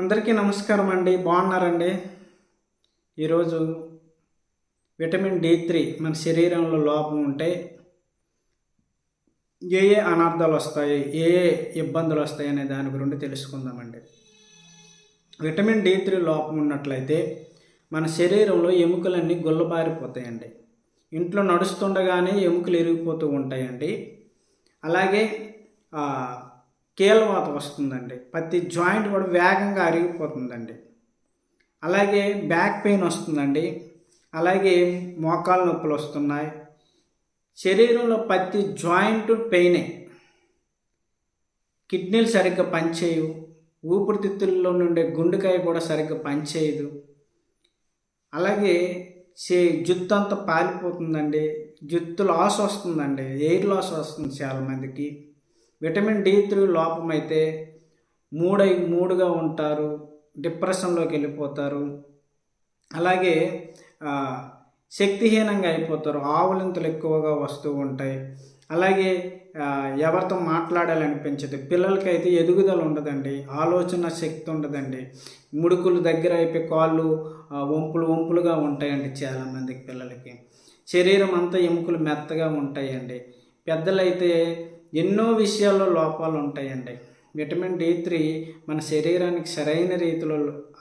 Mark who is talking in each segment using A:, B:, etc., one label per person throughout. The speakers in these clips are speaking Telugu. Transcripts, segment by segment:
A: అందరికీ నమస్కారం అండి. బాగున్నారండి? ఈరోజు విటమిన్ డి త్రీ మన శరీరంలో లోపం ఉంటే ఏ ఏ అనార్థాలు వస్తాయి ఏ ఏ ఇబ్బందులు వస్తాయి అనే దాని గురించి తెలుసుకుందామండి. విటమిన్ డి త్రీ లోపం ఉన్నట్లయితే మన శరీరంలో ఎముకలన్నీ గుల్లబారిపోతాయండి. ఇంట్లో నడుస్తుండగానే ఎముకలు ఇరిగిపోతూ ఉంటాయండి. అలాగే కీలవాత వస్తుందండి. ప్రతి జాయింట్ కూడా వేగంగా అరిగిపోతుందండి. అలాగే బ్యాక్ పెయిన్ వస్తుందండి. అలాగే మోకాలు నొప్పులు వస్తున్నాయి. శరీరంలో ప్రతి జాయింట్ పెయినే. కిడ్నీలు సరిగ్గా పనిచేయవు. ఊపిరితిత్తుల్లో నుండే గుండెకాయ కూడా సరిగ్గా పనిచేయదు. అలాగే చే జుత్తు అంతా పాలిపోతుందండి జుత్తు లాస్ వస్తుందండి. ఎయిర్ లాస్ వస్తుంది చాలామందికి. విటమిన్ డి త్రీ లోపమైతే అయితే మూడై మూడుగా ఉంటారు డిప్రెషన్లోకి వెళ్ళిపోతారు. అలాగే శక్తిహీనంగా అయిపోతారు ఆవులింతలు ఎక్కువగా వస్తూ ఉంటాయి. అలాగే ఎవరితో మాట్లాడాలనిపించదు. పిల్లలకైతే ఎదుగుదల ఉండదండి ఆలోచన శక్తి ఉండదండి. ముడుకులు దగ్గర అయిపోయి కాళ్ళు వంపులు వంపులుగా ఉంటాయండి చాలామందికి పిల్లలకి. శరీరం అంతా ఎముకలు మెత్తగా ఉంటాయండి. పెద్దలైతే ఎన్నో విషయాల్లో లోపాలు ఉంటాయండి విటమిన్ డి త్రీ మన శరీరానికి సరైన రీతిలో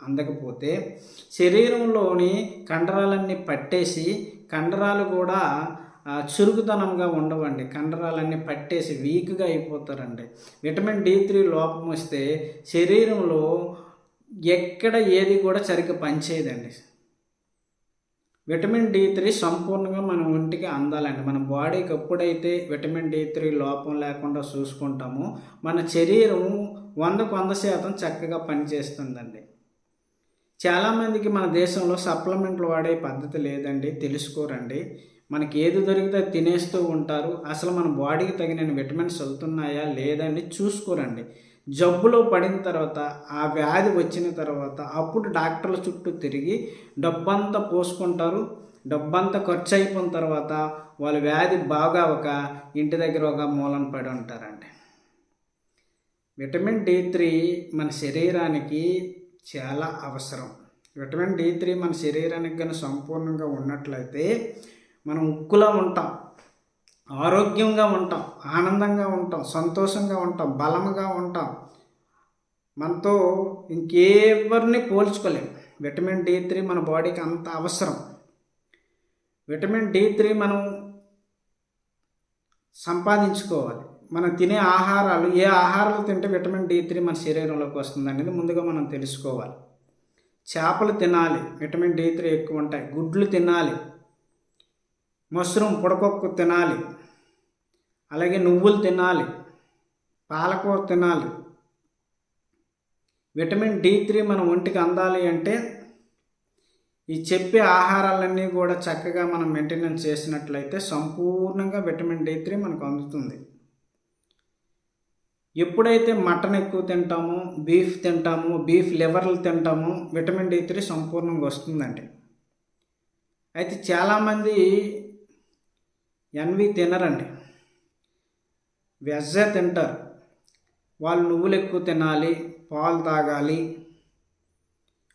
A: అందకపోతే శరీరంలోని కండరాలన్నీ పట్టేసి కండరాలు కూడా చురుకుతనంగా ఉండవండి. కండరాలన్నీ పట్టేసి వీక్గా అయిపోతారండి. విటమిన్ డి త్రీ లోపం వస్తే శరీరంలో ఎక్కడ ఏది కూడా సరిగ్గా పనిచేయదండి. విటమిన్ డి త్రీ సంపూర్ణంగా మన ఒంటికి అందాలండి. మన బాడీకి ఎప్పుడైతే విటమిన్ డి త్రీ లోపం లేకుండా చూసుకుంటామో మన శరీరం వందకు వంద శాతం చక్కగా పనిచేస్తుందండి. చాలామందికి మన దేశంలో సప్లిమెంట్లు వాడే పద్ధతి లేదండి. తెలుసుకోరండి. మనకి ఏది దొరికితే అది తినేస్తూ ఉంటారు. అసలు మన బాడీకి తగిన విటమిన్స్ వెళ్తున్నాయా లేదండి చూసుకోరండి. జబ్బులో పడిన తర్వాత ఆ వ్యాధి వచ్చిన తర్వాత అప్పుడు డాక్టర్ల చుట్టూ తిరిగి డబ్బంతా పోసుకుంటారు. డబ్బంతా ఖర్చు అయిపోయిన తర్వాత వాళ్ళ వ్యాధి బాగా ఒక ఇంటి దగ్గర ఒక మూలన పడి ఉంటారండి. విటమిన్ డి త్రీ మన శరీరానికి చాలా అవసరం. విటమిన్ డి త్రీ మన శరీరానికి కానీ సంపూర్ణంగా ఉన్నట్లయితే మనం ఉక్కులా ఉంటాం. ఆరోగ్యంగా ఉంటాం ఆనందంగా ఉంటాం సంతోషంగా ఉంటాం బలంగా ఉంటాం. మనతో ఇంకెవరిని పోల్చుకోలేం. విటమిన్ డి త్రీ మన బాడీకి అంత అవసరం. విటమిన్ డి త్రీ మనం సంపాదించుకోవాలి. మనం తినే ఆహారాలు ఏ ఆహారాలు తింటే విటమిన్ డి త్రీ మన శరీరంలోకి వస్తుంది అనేది ముందుగా మనం తెలుసుకోవాలి. చేపలు తినాలి విటమిన్ డి త్రీ ఎక్కువ ఉంటాయి. గుడ్లు తినాలి మష్రూమ్ పుడకొక్కు తినాలి. అలాగే నువ్వులు తినాలి. పాలకూర తినాలి. విటమిన్ డి త్రీ మన ఒంటికి అందాలి అంటే ఈ చెప్పే ఆహారాలన్నీ కూడా చక్కగా మనం మెయింటెనెన్స్ చేసినట్లయితే సంపూర్ణంగా విటమిన్ డి త్రీ మనకు అందుతుంది. ఎప్పుడైతే మటన్ ఎక్కువ తింటామో బీఫ్ తింటామో బీఫ్ లివర్లు తింటామో విటమిన్ డి త్రీ సంపూర్ణంగా వస్తుందండి. అయితే చాలామంది ఎన్వి తినరండి. వెజ్జే తింటారు. వాళ్ళు నువ్వులు ఎక్కువ తినాలి పాలు తాగాలి.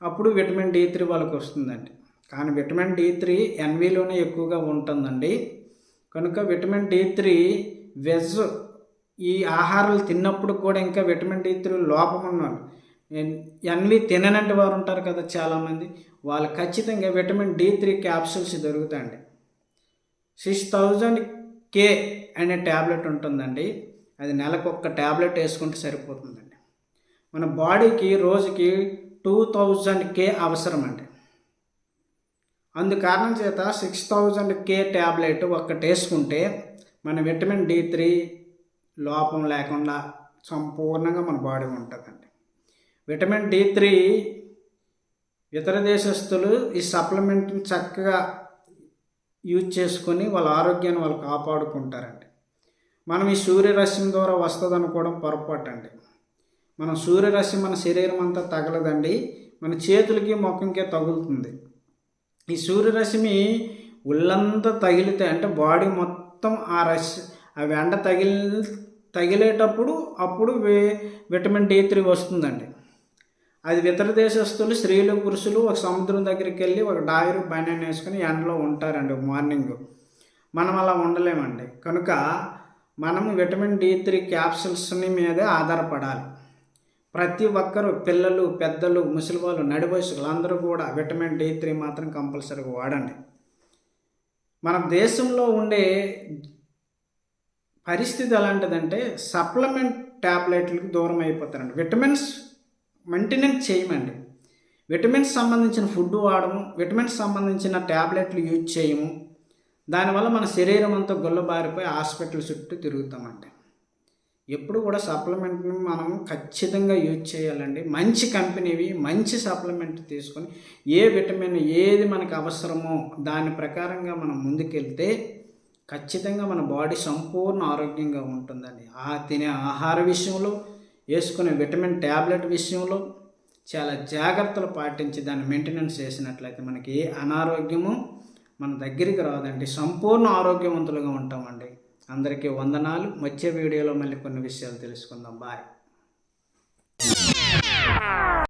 A: అప్పుడు విటమిన్ డి త్రీ వాళ్ళకి వస్తుందండి. కానీ విటమిన్ డి త్రీ ఎన్విలోనే ఎక్కువగా ఉంటుందండి. కనుక విటమిన్ డి త్రీ వెజ్ ఈ ఆహారాలు తిన్నప్పుడు కూడా ఇంకా విటమిన్ డి త్రీ లోపం ఉన్నారు ఎన్వి తిననంటి వారు ఉంటారు కదా చాలామంది. వాళ్ళు ఖచ్చితంగా విటమిన్ డి త్రీ క్యాప్సూల్స్ దొరుకుతాయండి. సిక్స్ థౌజండ్ కే అనే ట్యాబ్లెట్ ఉంటుందండి. అది నెలకు ఒక్క ట్యాబ్లెట్ వేసుకుంటే సరిపోతుందండి. మన బాడీకి రోజుకి టూ థౌజండ్ కే అవసరం అండి అందు కారణం చేత సిక్స్ థౌజండ్ కే ట్యాబ్లెట్ ఒక్కటి వేసుకుంటే మన విటమిన్ డి త్రీ లోపం లేకుండా సంపూర్ణంగా మన బాడీ ఉంటుందండి. విటమిన్ డి త్రీ ఇతర దేశస్తులు ఈ సప్లిమెంట్ని చక్కగా యూజ్ చేసుకొని వాళ్ళ ఆరోగ్యాన్ని వాళ్ళు కాపాడుకుంటారండి. మనం ఈ సూర్యరశ్మి ద్వారా వస్తుంది అనుకోవడం పొరపాటు అండి మనం సూర్యరశ్మి మన శరీరం అంతా తగలదండి. మన చేతులకి ముఖంకే తగులుతుంది. ఈ సూర్యరశ్మి ఒళ్ళంతా తగిలితే అంటే బాడీ మొత్తం ఆ రష్ ఆ వెండ తగిలి తగిలేటప్పుడు అప్పుడు విటమిన్ డి త్రీ వస్తుందండి. అది ఇతర దేశస్తులు స్త్రీలు పురుషులు ఒక సముద్రం దగ్గరికి వెళ్ళి ఒక డాయరు బనీన్ వేసుకుని ఎండలో ఉంటారండి మార్నింగ్. మనం అలా ఉండలేమండి. కనుక మనము విటమిన్ డి త్రీ క్యాప్సుల్స్ని మీదే ఆధారపడాలి. ప్రతి ఒక్కరు పిల్లలు పెద్దలు ముసలి వాళ్ళు నడి అందరూ కూడా విటమిన్ డి త్రీ మాత్రం కంపల్సరీగా వాడండి. మన దేశంలో ఉండే పరిస్థితి ఎలాంటిదంటే సప్లిమెంట్ ట్యాబ్లెట్లకు దూరం అయిపోతారండి. విటమిన్స్ మెయింటెనెన్స్ చేయమండి. విటమిన్స్ సంబంధించిన ఫుడ్ వాడము విటమిన్స్ సంబంధించిన ట్యాబ్లెట్లు యూజ్ చేయము. దానివల్ల మన శరీరం అంతా గుల్లబారిపోయి హాస్పిటల్ చుట్టూ తిరుగుతామండి. ఎప్పుడు కూడా సప్లిమెంట్ని మనం ఖచ్చితంగా యూజ్ చేయాలండి. మంచి కంపెనీవి మంచి సప్లిమెంట్ తీసుకొని ఏ విటమిన్ ఏది మనకు అవసరమో దాని ప్రకారంగా మనం ముందుకెళ్తే ఖచ్చితంగా మన బాడీ సంపూర్ణ ఆరోగ్యంగా ఉంటుందండి. ఆ తినే ఆహార విషయంలో వేసుకునే విటమిన్ ట్యాబ్లెట్ విషయంలో చాలా జాగ్రత్తలు పాటించి దాన్ని మెయింటెనెన్స్ చేసినట్లయితే మనకి ఏ అనారోగ్యము మన దగ్గరికి రాదండి. సంపూర్ణ ఆరోగ్యవంతులుగా ఉంటామండి. అందరికీ వందనాలు. వచ్చే వీడియోలో మళ్ళీ కొన్ని విషయాలు తెలుసుకుందాం. బాయ్.